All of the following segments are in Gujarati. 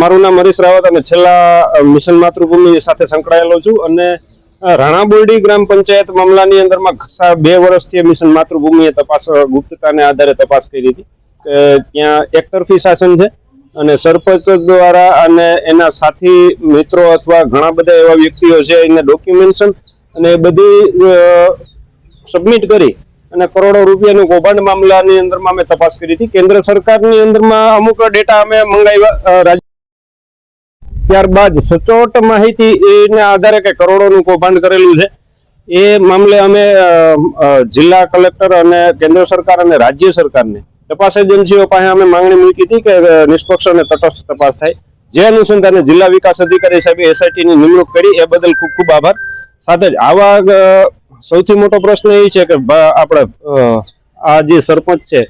મારું નામ હરીશ રાવત અને છેલ્લા મિશન માતૃભૂમિ સાથે સંકળાયેલો છું અને રાણા બોરડી ગ્રામ પંચાયત મામલાની અંદરમાં બે વર્ષથી મિશન માતૃભૂમિએ તપાસ ગુપ્તતાને આધારે તપાસ કરી હતી. ત્યાં એકતરફી શાસન છે અને સરપંચ દ્વારા અને એના સાથી, મિત્રો અથવા ઘણા બધા એવા વ્યક્તિઓ છે એને ડોક્યુમેન્શન અને બધી સબમિટ કરી અને કરોડો રૂપિયાનું કૌભાંડ મામલાની અંદરમાં અમે તપાસ કરી હતી. કેન્દ્ર સરકારની અંદરમાં અમુક ડેટા અમે મંગાવ્યા ત્યારબાદ સચોટ માહિતી એના આધારે કે કરોડોનું કૌભાંડ કરેલું છે. એ મામલે અમે જિલ્લા કલેક્ટર અને કેન્દ્ર સરકાર અને રાજ્ય સરકારને તપાસ એજન્સીઓ પાસે અમે માંગણી મૂકી હતી કે નિષ્પક્ષ અને તટસ્થ તપાસ થાય. જે અનુસંધાને જિલ્લા વિકાસ અધિકારી સાહેબે એસઆઈટીની નિમણૂક કરી, એ બદલ ખૂબ ખૂબ આભાર. સાથે જ આવા સૌથી મોટો પ્રશ્ન એ છે કે આપણે આ જે સરપંચ છે,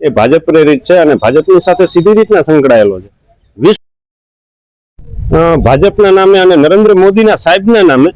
એ ભાજપ પ્રેરિત છે અને ભાજપની સાથે સીધી રીતના સંકળાયેલો છે. વીસ ભાજપના નામે અને નરેન્દ્ર મોદીના સાહેબના નામે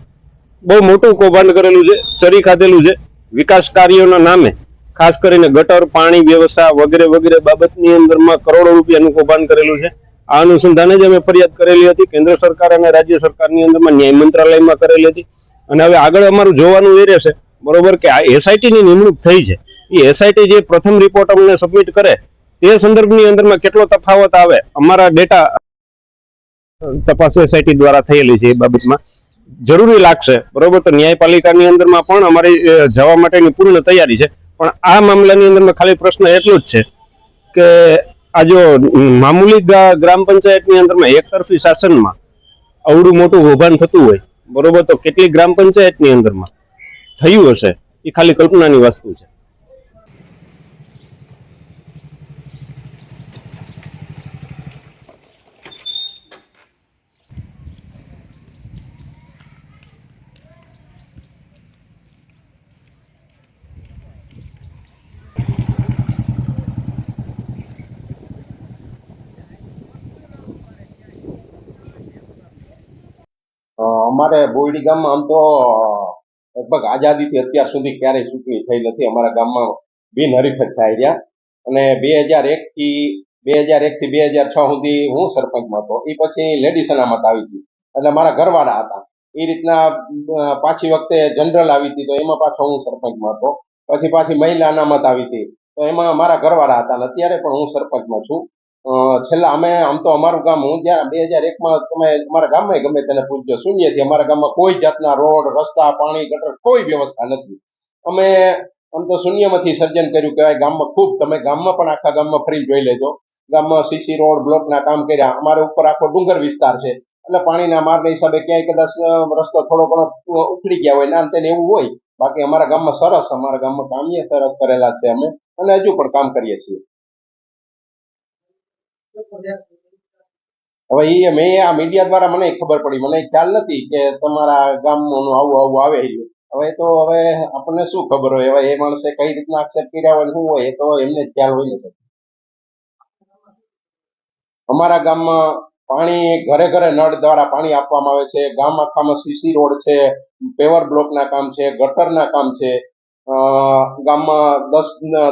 બહુ મોટું કૌભાંડ કરેલું છે, ચરી ખાધેલું છે, વિકાસ કાર્યોના નામે. ખાસ કરીને ગટર, પાણી વ્યવસ્થા વગેરે વગેરે બાબતની અંદરમાં કરોડો રૂપિયાનું કૌભાંડ કરેલું છે. આ અનુસંધાને જ અમે ફરિયાદ કરેલી હતી. કેન્દ્ર સરકાર અને રાજ્ય સરકારની અંદરમાં ન્યાય મંત્રાલયમાં કરેલી હતી. અને હવે આગળ અમારું જોવાનું એ રહેશે, બરોબર, કે આ એસઆઈટી ની નિમણૂક થઈ છે. એ એસઆઈટી જે પ્રથમ રિપોર્ટ અમને સબમિટ કરે, તે સંદર્ભની અંદરમાં કેટલો તફાવત આવે, અમારા ડેટા તપાસ એસઆઈટી દ્વારા થયેલી છે એ બાબતમાં. જરૂરી લાગશે, બરોબર, તો ન્યાયપાલિકાની અંદરમાં પણ અમારી જવા માટેની પૂર્ણ તૈયારી છે. પણ આ મામલાની અંદરમાં ખાલી પ્રશ્ન એટલો જ છે કે આ જો મામૂલી ગ્રામ પંચાયતની અંદરમાં એકતરફી શાસનમાં અવડું મોટું વોભાન થતું હોય બરોબર તો કેટલી ગ્રામ પંચાયતની અંદરમાં થયું હશે? એ ખાલી કલ્પનાની વસ્તુ છે. અમારે બોરડી ગામમાં આમ તો લગભગ આઝાદીથી અત્યાર સુધી ક્યારેય ચૂંટણી થઈ નથી. અમારા ગામમાં બિનહરીફ જ થાય રહ્યા. અને બે હજાર એક થી, બે હજાર એક થી બે હજાર છ સુધી હું સરપંચમાં હતો. એ પછી લેડીસ અનામત આવી હતી એટલે મારા ઘરવાળા હતા. એ રીતના પાછી વખતે જનરલ આવી હતી તો એમાં પાછો હું સરપંચમાં હતો. પછી પાછી મહિલા અનામત આવી હતી. તો એમાં મારા ઘરવાળા હતા અને અત્યારે પણ હું સરપંચમાં છું. છેલ્લા અમે, આમ તો અમારું ગામ, હું જ્યાં બે હજાર એકમાં તમે અમારા ગામમાં ગમે તેને પૂછજો, શૂન્યથી અમારા ગામમાં કોઈ જાતના રોડ, રસ્તા, પાણી, ગટર કોઈ વ્યવસ્થા નથી. અમે આમ તો શૂન્યમાંથી સર્જન કર્યું કહેવાય ગામમાં ખૂબ, તમે ગામમાં પણ આખા ગામમાં ફરી જોઈ લેજો. ગામમાં સીસી રોડ, બ્લોકના કામ કર્યા. અમારે ઉપર આખો ડુંગર વિસ્તાર છે. એટલે પાણીના માર્ગ હિસાબે ક્યાંય કદાચ રસ્તો થોડો ઘણો ઉખડી ગયા હોય ના તેને એવું હોય. બાકી અમારા ગામમાં સરસ, અમારા ગામમાં કામીએ સરસ કરેલા છે અમે. અને હજુ પણ કામ કરીએ છીએ. હવે એ મેં આ મીડિયા દ્વારા મને ખબર પડી. મને ખ્યાલ નથી કે તમારા ગામનું આવું આવું આવે હવે તો હવે આપણને શું ખબર હોય? હવે એ માણસે કઈ રીતના accept કર્યા હોય શું હોય એ તો એમને ખ્યાલ હોય ને અમારા ગામમાં પાણી ઘરે ઘરે નળ દ્વારા પાણી આપવામાં આવે છે. ગામ આખામાં સીસી રોડ છે, પેવર બ્લોકના કામ છે, ગટરના કામ છે. ગામમાં દસ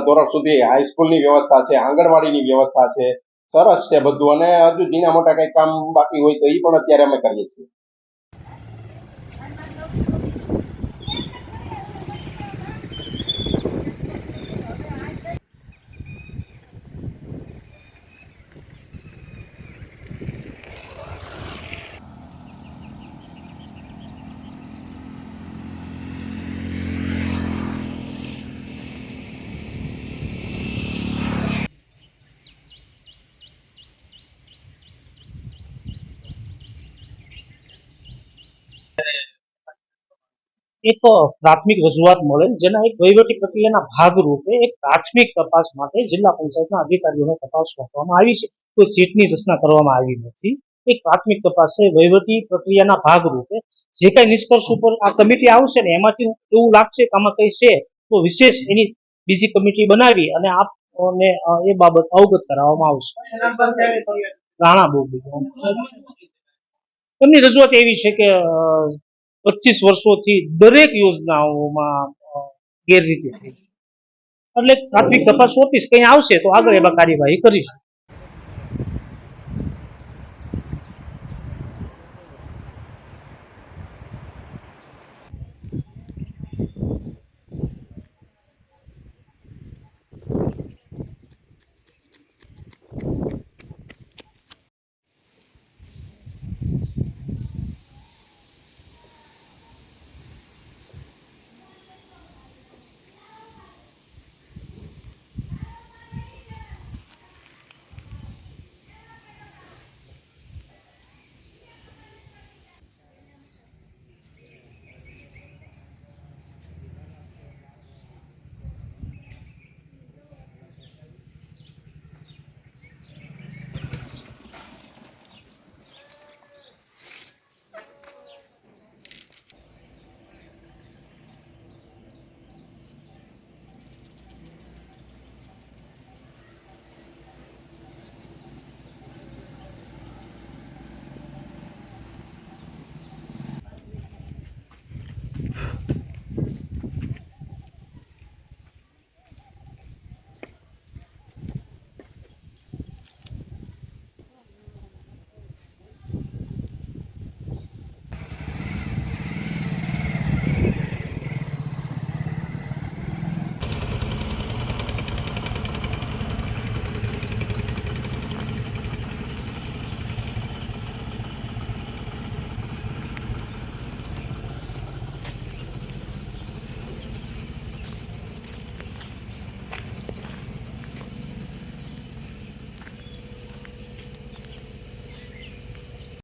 ધોરણ સુધી હાઈસ્કૂલની વ્યવસ્થા છે, આંગણવાડીની વ્યવસ્થા છે. સરસ છે બધું. અને હજુ ઝીણા મોટા કઈ કામ બાકી હોય તો એ પણ અત્યારે અમે કરીએ છીએ. એક પ્રાથમિક રજૂઆત મળે જેના એક વહીવટી પ્રક્રિયાના ભાગરૂપે એક પ્રાથમિક તપાસ માટે જિલ્લા પંચાયતના અધિકારીઓને તપાસ સોંપવામાં આવી છે. કોઈ સીટની રચના કરવામાં આવી નથી. એક પ્રાથમિક તપાસ છે, વહીવટી પ્રક્રિયાના ભાગરૂપે. જે કઈ નિષ્કર્ષ ઉપર આ કમિટી આવશે ને, એમાંથી એવું લાગશે કે આમાં કઈ છે, તો વિશેષ એની બીજી કમિટી બનાવી અને આપને એ બાબત અવગત કરાવવામાં આવશે. રાણા બોબી એમની રજૂઆત એવી છે કે પચીસ વર્ષોથી દરેક યોજનાઓમાં ગેરરીતિ થઈ છે. એટલે પ્રાથમિક તપાસ ઓફિસ કંઈ આવશે તો આગળ એમાં કાર્યવાહી કરીશું.